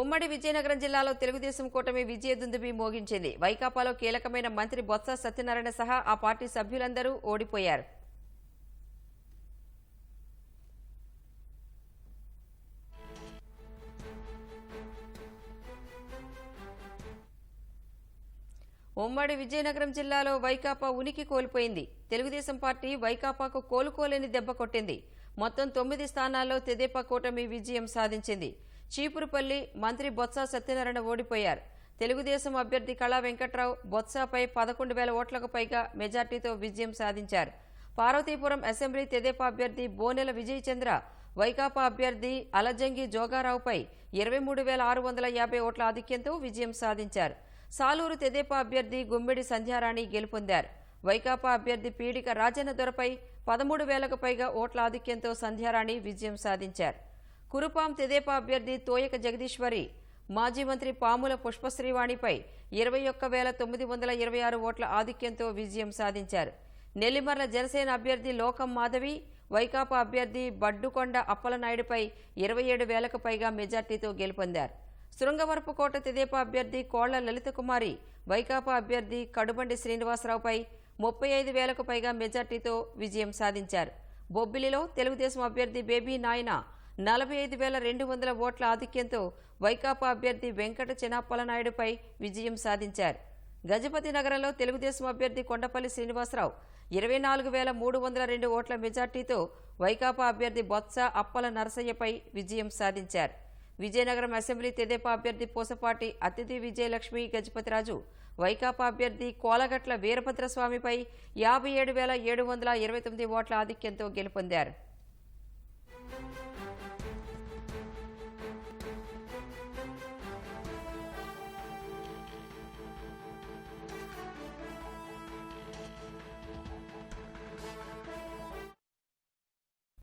ఉమ్మడి విజయనగరం జిల్లాలో తెలుగుదేశం కూటమి విజయదుందుబి మోగించింది. వైకాపాలో కీలకమైన మంత్రి బొత్స సత్యనారాయణ సహా ఆ పార్టీ సభ్యులందరూ ఓడిపోయారు. ఉమ్మడి విజయనగరం జిల్లాలో వైకాపా ఉనికి కోల్పోయింది. తెలుగుదేశం పార్టీ వైకాపాకు కోలుకోలేని దెబ్బ కొట్టింది. మొత్తం తొమ్మిది స్థానాల్లో తెదేపా కూటమి విజయం సాధించింది. చీపురుపల్లి మంత్రి బొత్స సత్యనారాయణ ఓడిపోయారు. తెలుగుదేశం అభ్యర్థి కళా వెంకట్రావు బొత్సపై పదకొండు వేల ఓట్లకు పైగా మెజార్టీతో విజయం సాధించారు. పార్వతీపురం అసెంబ్లీ తెదేపా అభ్యర్థి బోనెల విజయ్ చంద్ర వైకాపా అభ్యర్థి అలజంగి జోగారావుపై ఇరవై మూడు వేల ఆరు వందల యాభై ఓట్ల ఆధిక్యంతో విజయం సాధించారు. సాలూరు తెదేపా అభ్యర్థి గుమ్మిడి సంధ్యారాణి గెలుపొందారు. వైకాపా అభ్యర్థి పీడిక రాజన్న దొరపై పదమూడు వేలకు పైగా ఓట్ల ఆధిక్యంతో సంధ్యారాణి విజయం సాధించారు. కురుపాం తెదేపా అభ్యర్థి తోయక జగదీశ్వరి మాజీ మంత్రి పాముల పుష్పశ్రీవాణిపై ఇరవై ఒక్క వేల తొమ్మిది వందల ఇరవై ఆరు ఓట్ల ఆధిక్యంతో విజయం సాధించారు. నెల్లిమర్ల జనసేన అభ్యర్థి లోకం మాధవి వైకాపా అభ్యర్థి బడ్డుకొండ అప్పలనాయుడుపై ఇరవై ఏడు వేలకు పైగా మెజార్టీతో గెలుపొందారు. శృంగవరపుకోట తెదేపా అభ్యర్థి కోళ్ళ లలిత కుమారి వైకాపా అభ్యర్థి కడుబండి శ్రీనివాసరావుపై ముప్పై ఐదు వేలకు పైగా మెజార్టీతో విజయం సాధించారు. బొబ్బిలిలో తెలుగుదేశం అభ్యర్థి బేబీ నాయన నలభై ఐదు వేల రెండు వందల ఓట్ల ఆధిక్యంతో వైకాపా అభ్యర్థి వెంకట చెనాప్పలనాయుడుపై విజయం సాధించారు. గజపతి నగరంలో తెలుగుదేశం అభ్యర్థి కొండపల్లి శ్రీనివాసరావు ఇరవై నాలుగు వేల మూడు వందల రెండు ఓట్ల మెజార్టీతో వైకాపా అభ్యర్థి బొత్స అప్పల నరసయ్యపై విజయం సాధించారు. విజయనగరం అసెంబ్లీ తెదేపా అభ్యర్థి పూసపాటి అతిథి విజయలక్ష్మి గజపతిరాజు వైకాపా అభ్యర్థి కోలగట్ల వీరభద్రస్వామిపై యాభై ఏడు వేల ఏడు వందల ఇరవై తొమ్మిది ఓట్ల ఆధిక్యంతో గెలుపొందారు.